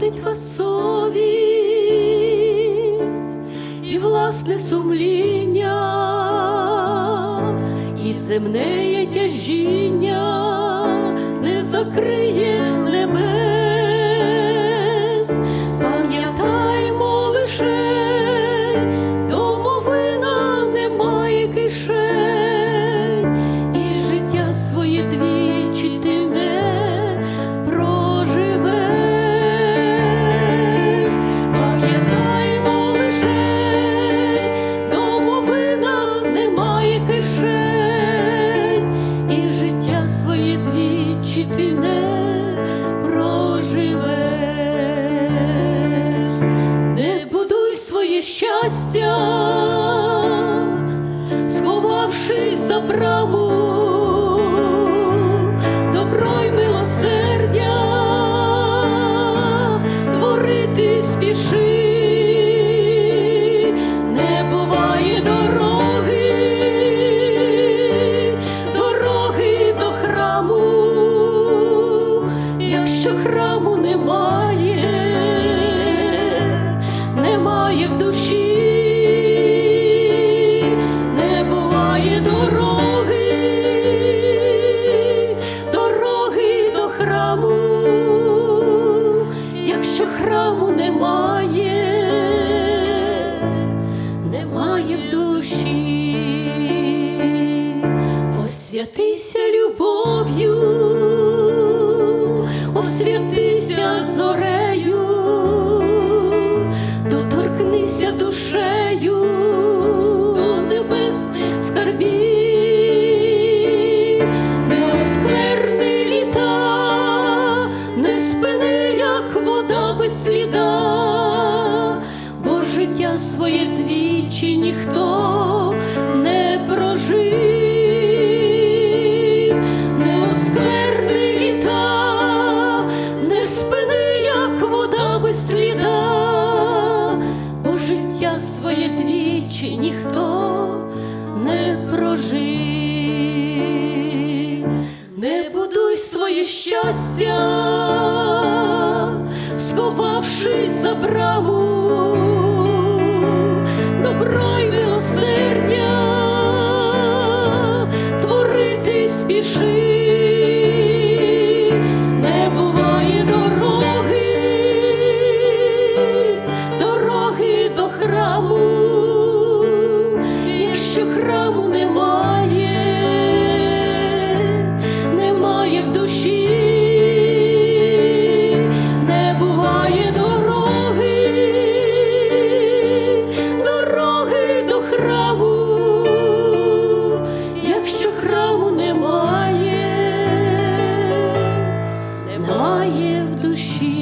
молитва совість і власне сумління, і земне тяжіння не закриє небес, двічі ти не проживеш, не будуй своє щастя, сховавшись за браму, якщо храму немає, немає в душі, освятися любов'ю, освятися зорею, своє двічі ніхто не прожив, не оскверни літа, не спини, як вода без сліда, бо життя своє двічі ніхто не прожив, не будуй своє щастя, сховавшись за браму, храму немає, немає в душі, не буває дороги, дороги до храму, якщо храму немає, немає в душі.